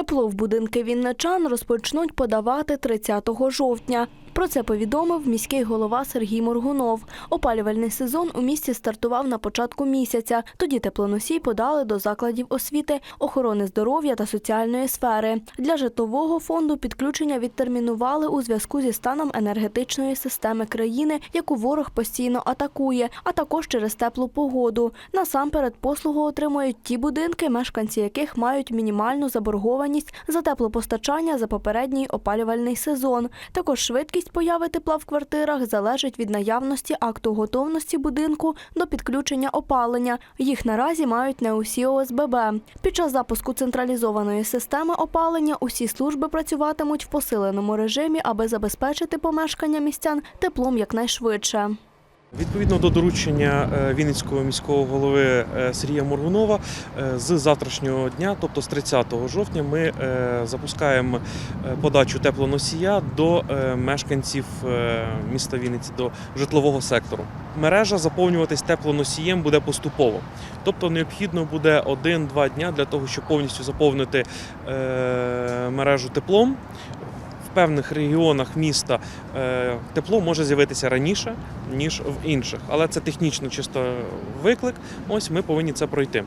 Тепло в будинки вінничан розпочнуть подавати 30 жовтня. Про це повідомив міський голова Сергій Моргунов. Опалювальний сезон у місті стартував на початку місяця. Тоді теплоносій подали до закладів освіти, охорони здоров'я та соціальної сфери. Для житлового фонду підключення відтермінували у зв'язку зі станом енергетичної системи країни, яку ворог постійно атакує, а також через теплу погоду. Насамперед послугу отримують ті будинки, мешканці яких мають мінімальну заборгованість за теплопостачання за попередній опалювальний сезон. Також швидкість появи тепла в квартирах залежить від наявності акту готовності будинку до підключення опалення. Їх наразі мають не усі ОСББ. Під час запуску централізованої системи опалення усі служби працюватимуть в посиленому режимі, аби забезпечити помешкання містян теплом якнайшвидше. Відповідно до доручення е, Вінницького міського голови е, Сергія Моргунова, е, з завтрашнього дня, тобто з 30 жовтня, ми запускаємо подачу теплоносія до мешканців міста Вінниці, до житлового сектору. Мережа заповнюватись теплоносієм буде поступово. Тобто необхідно буде 1-2 дня для того, щоб повністю заповнити мережу теплом. Певних регіонах міста е, тепло може з'явитися раніше, ніж в інших. Але це технічно чисто виклик. Ось ми повинні це пройти.